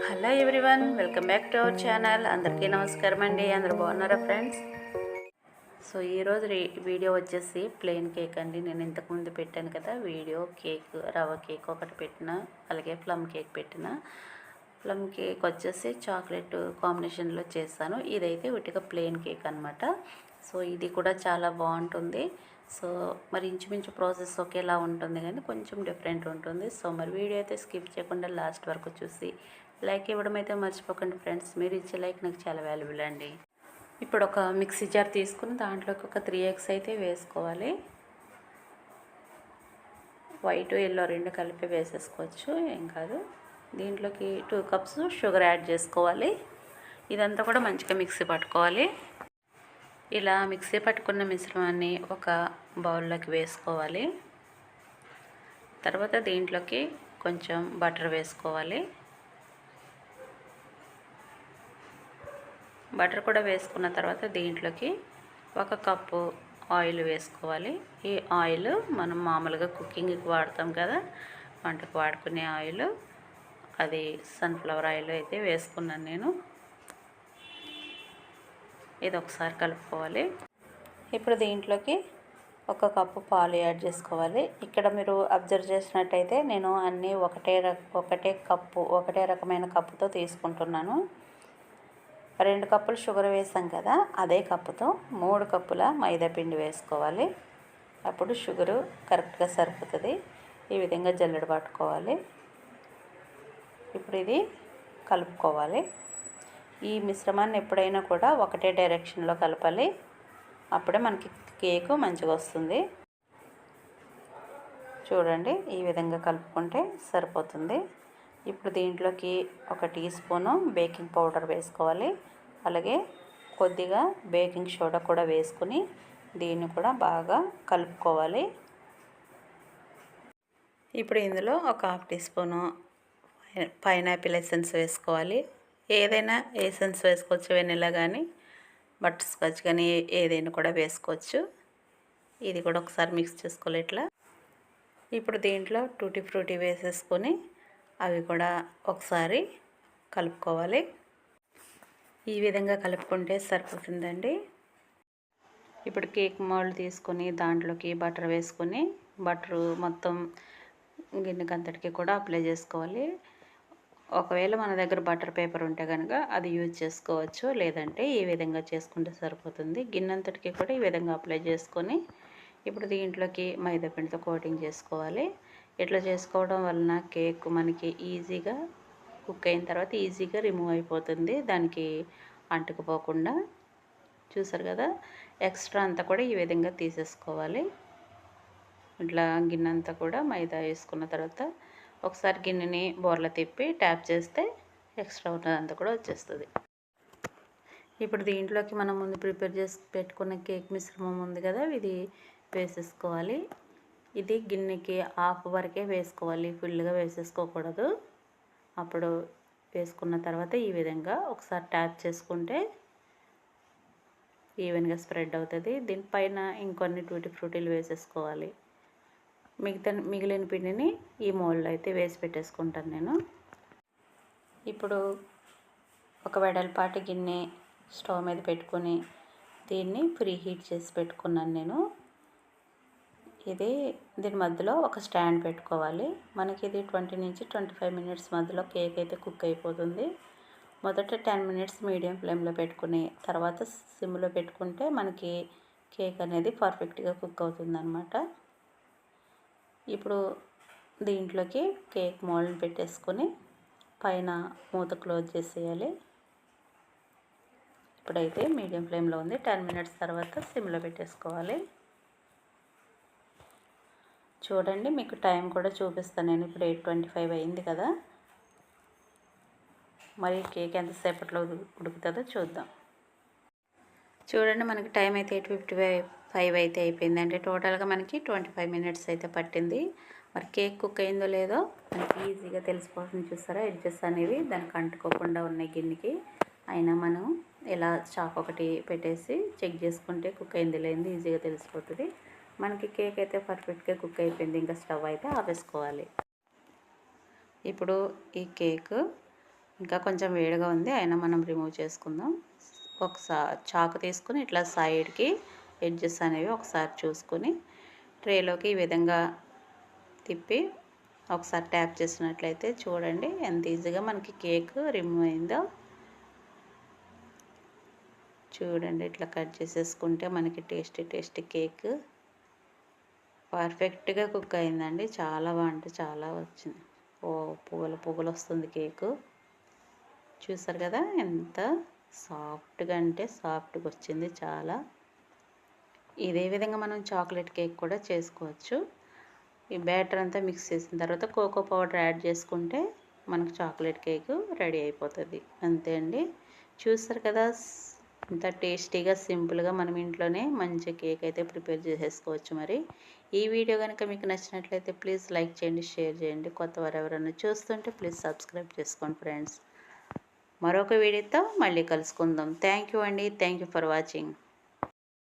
Hello everyone welcome back to our channel. అందరికీ నమస్కారం అండి. అందరు బాగున్నారా ఫ్రెండ్స్? సో ఈరోజు వీడియో వచ్చేసి ప్లెయిన్ కేక్ అండి. నేను ఇంతకుముందు పెట్టాను కదా వీడియో కేక్ రవ్వ కేక్ ఒకటి పెట్టిన అలాగే ప్లమ్ కేక్ పెట్టిన. ప్లమ్ కేక్ వచ్చేసి చాక్లెట్ కాంబినేషన్లో చేశాను. ఇదైతే ఉట్టిగా ప్లెయిన్ కేక్ అనమాట సో ఇది కూడా చాలా బాగుంటుంది. సో మరి ఇంచుమించు ప్రాసెస్ ఒకేలా ఉంటుంది కానీ కొంచెం డిఫరెంట్ ఉంటుంది. సో మరి వీడియో అయితే స్కిప్ చేయకుండా లాస్ట్ వరకు చూసి లైక్ ఇవ్వడం అయితే మర్చిపోకండి ఫ్రెండ్స్. మీరు ఇచ్చే లైక్ నాకు చాలా వాల్యుబుల్ అండి. ఇప్పుడు ఒక మిక్సీ జార్ తీసుకుని దాంట్లోకి ఒక త్రీ ఎగ్స్ అయితే వేసుకోవాలి. వైట్ ఎల్లో రెండు కలిపి వేసేసుకోవచ్చు. ఏం కాదు. దీంట్లోకి టూ కప్స్ షుగర్ యాడ్ చేసుకోవాలి. ఇదంతా కూడా మంచిగా మిక్సీ పట్టుకోవాలి. ఇలా మిక్సీ పట్టుకున్న మిశ్రమాన్ని ఒక బౌల్లోకి వేసుకోవాలి. తర్వాత దీంట్లోకి కొంచెం బటర్ వేసుకోవాలి. బటర్ కూడా వేసుకున్న తర్వాత దీంట్లోకి ఒక కప్పు ఆయిల్ వేసుకోవాలి. ఈ ఆయిల్ మనం మామూలుగా కుకింగ్కి వాడతాం కదా వంటకు వాడుకునే ఆయిల్. అది సన్ఫ్లవర్ ఆయిల్ అయితే వేసుకున్నాను నేను. ఇది ఒకసారి కలుపుకోవాలి. ఇప్పుడు దీంట్లోకి ఒక కప్పు పాలు యాడ్ చేసుకోవాలి. ఇక్కడ మీరు అబ్జర్వ్ చేసినట్టయితే నేను అన్నీ ఒకటే ఒకటే కప్పు ఒకటే రకమైన కప్పుతో తీసుకుంటున్నాను. రెండు కప్పులు షుగర్ వేసాం కదా అదే కప్పుతో మూడు కప్పుల మైదా పిండి వేసుకోవాలి. అప్పుడు షుగరు కరెక్ట్గా సరిపోతుంది. ఈ విధంగా జల్లెడ పట్టుకోవాలి. ఇప్పుడు ఇది కలుపుకోవాలి. ఈ మిశ్రమాన్ని ఎప్పుడైనా కూడా ఒకటే డైరెక్షన్లో కలపాలి. అప్పుడే మనకి కేకు మంచిగా వస్తుంది. చూడండి ఈ విధంగా కలుపుకుంటే సరిపోతుంది. ఇప్పుడు దీంట్లోకి ఒక టీ స్పూను బేకింగ్ పౌడర్ వేసుకోవాలి. అలాగే కొద్దిగా బేకింగ్ సోడా కూడా వేసుకుని దీన్ని కూడా బాగా కలుపుకోవాలి. ఇప్పుడు ఇందులో ఒక half teaspoon pineapple essence వేసుకోవాలి. ఏదైనా ఎసెన్స్ వేసుకోవచ్చు వెనిలా కానీ బటర్ స్కాచ్ కానీ ఏదైనా కూడా వేసుకోవచ్చు. ఇది కూడా ఒకసారి మిక్స్ చేసుకోవాలి ఇట్లా. ఇప్పుడు దీంట్లో టూటీ ఫ్రూటీ వేసేసుకొని అవి కూడా ఒకసారి కలుపుకోవాలి. ఈ విధంగా కలుపుకుంటే సరిపోతుందండి. ఇప్పుడు కేక్ మోల్డ్ తీసుకొని దాంట్లోకి బటర్ వేసుకొని బటర్ మొత్తం గిన్నెకి అంతటికి కూడా అప్లై చేసుకోవాలి. ఒకవేళ మన దగ్గర బటర్ పేపర్ ఉంటే కనుక అది యూజ్ చేసుకోవచ్చు లేదంటే ఈ విధంగా చేసుకుంటే సరిపోతుంది. గిన్నెంతటికి కూడా ఈ విధంగా అప్లై చేసుకొని ఇప్పుడు దీంట్లోకి మైదా పిండితో కోటింగ్ చేసుకోవాలి. ఇట్లా చేసుకోవడం వలన కేక్ మనకి ఈజీగా కుక్ అయిన తర్వాత ఈజీగా రిమూవ్ అయిపోతుంది. దానికి అంటుకుపోకుండా చూసారు కదా ఎక్స్ట్రా అంతా కూడా ఈ విధంగా తీసేసుకోవాలి. ఇట్లా గిన్నె అంతా కూడా మైదా వేసుకున్న తర్వాత ఒకసారి గిన్నెని బోర్ల తిప్పి ట్యాప్ చేస్తే ఎక్స్ట్రా ఉన్నదంతా కూడా వచ్చేస్తుంది. ఇప్పుడు దీంట్లోకి మనం ముందు ప్రిపేర్ చేసి పెట్టుకున్న కేక్ మిశ్రమం ఉంది కదా ఇది వేసేసుకోవాలి. ఇది గిన్నెకి హాఫ్ వరకే వేసుకోవాలి. ఫుల్గా వేసేసుకోకూడదు. అప్పుడు వేసుకున్న తర్వాత ఈ విధంగా ఒకసారి ట్యాప్ చేసుకుంటే ఈవెన్గా స్ప్రెడ్ అవుతుంది. దీనిపైన ఇంకొన్ని టూటీ ఫ్రూటీలు వేసేసుకోవాలి. మిగతా మిగిలిన పిండిని ఈ మోల్డ్లో అయితే వేసి పెట్టేసుకుంటాను నేను. ఇప్పుడు ఒక వెడల్పాటి గిన్నె స్టవ్ మీద పెట్టుకొని దీన్ని ప్రీ హీట్ చేసి పెట్టుకున్నాను నేను. ఇది దీని మధ్యలో ఒక స్టాండ్ పెట్టుకోవాలి. మనకి ఇది ట్వంటీ నుంచి ట్వంటీ ఫైవ్ మినిట్స్ మధ్యలో కేక్ అయితే కుక్ అయిపోతుంది. మొదట టెన్ మినిట్స్ మీడియం ఫ్లేమ్లో పెట్టుకుని తర్వాత సిమ్లో పెట్టుకుంటే మనకి కేక్ అనేది పర్ఫెక్ట్గా కుక్ అవుతుంది అనమాట ఇప్పుడు దీంట్లోకి కేక్ మోల్డ్ పెట్టేసుకొని పైన మూత క్లోజ్ చేసేయాలి. ఇప్పుడైతే మీడియం ఫ్లేమ్లో ఉంది. టెన్ మినిట్స్ తర్వాత సిమ్లో పెట్టేసుకోవాలి. చూడండి మీకు టైం కూడా చూపిస్తాను. నేను ఇప్పుడు ఎయిట్ ట్వంటీ ఫైవ్ అయింది కదా. మరి కేక్ ఎంతసేపట్లో ఉడుకుతుందో చూద్దాం. చూడండి మనకి టైం అయితే ఎయిట్ ఫిఫ్టీ ఫైవ్ ఫైవ్ అయితే అయిపోయింది. అంటే టోటల్గా మనకి ట్వంటీ ఫైవ్ మినిట్స్ అయితే పట్టింది. మరి కేక్ కుక్ అయిందో లేదో మనకి ఈజీగా తెలిసిపోతుంది చూస్తారా? ఎడ్జెస్ అనేవి దానికి అంటుకోకుండా ఉన్నాయి గిన్నెకి. అయినా మనం ఇలా చాక్ ఒకటి పెట్టేసి చెక్ చేసుకుంటే కుక్ అయింది లేదు ఈజీగా తెలిసిపోతుంది. మనకి కేక్ అయితే పర్ఫెక్ట్గా కుక్ అయిపోయింది. ఇంకా స్టవ్ అయితే ఆపేసుకోవాలి. ఇప్పుడు ఈ కేక్ ఇంకా కొంచెం వేడిగా ఉంది. అయినా మనం రిమూవ్ చేసుకుందాం. ఒకసారి చాకు తీసుకుని ఇట్లా సైడ్కి ఎడ్జెస్ అనేవి ఒకసారి చూసుకొని ట్రేలోకి ఈ విధంగా తిప్పి ఒకసారి ట్యాప్ చేసినట్లయితే చూడండి ఎంత ఈజీగా మనకి కేక్ రిమూవ్ అయిందో. చూడండి ఇట్లా కట్ చేసేసుకుంటే మనకి టేస్టీ టేస్టీ కేక్ పర్ఫెక్ట్గా కుక్ అయిందండి. చాలా బాగుంటే చాలా వచ్చింది. ఓ పువ్వుల పువ్వులు వస్తుంది కేకు. చూసారు కదా ఎంత సాఫ్ట్గా అంటే సాఫ్ట్గా వచ్చింది చాలా. ఇదే విధంగా మనం చాక్లెట్ కేక్ కూడా చేసుకోవచ్చు. ఈ బ్యాటర్ అంతా మిక్స్ చేసిన తర్వాత కోకో పౌడర్ యాడ్ చేసుకుంటే మనకు చాక్లెట్ కేక్ రెడీ అయిపోతుంది. అంతే అండి. చూస్తారు కదా ఇంత టేస్టీగా సింపుల్గా మనం ఇంట్లోనే మంచి కేక్ అయితే ప్రిపేర్ చేసేసుకోవచ్చు మరి. ఈ వీడియో కనుక మీకు నచ్చినట్లయితే ప్లీజ్ లైక్ చేయండి షేర్ చేయండి. కొత్త వారు ఎవరైనా చూస్తుంటే ప్లీజ్ సబ్స్క్రైబ్ చేసుకోండి ఫ్రెండ్స్. మరొక వీడియోతో మళ్ళీ కలుసుకుందాం. థ్యాంక్ యూ అండి. Thank you for watching.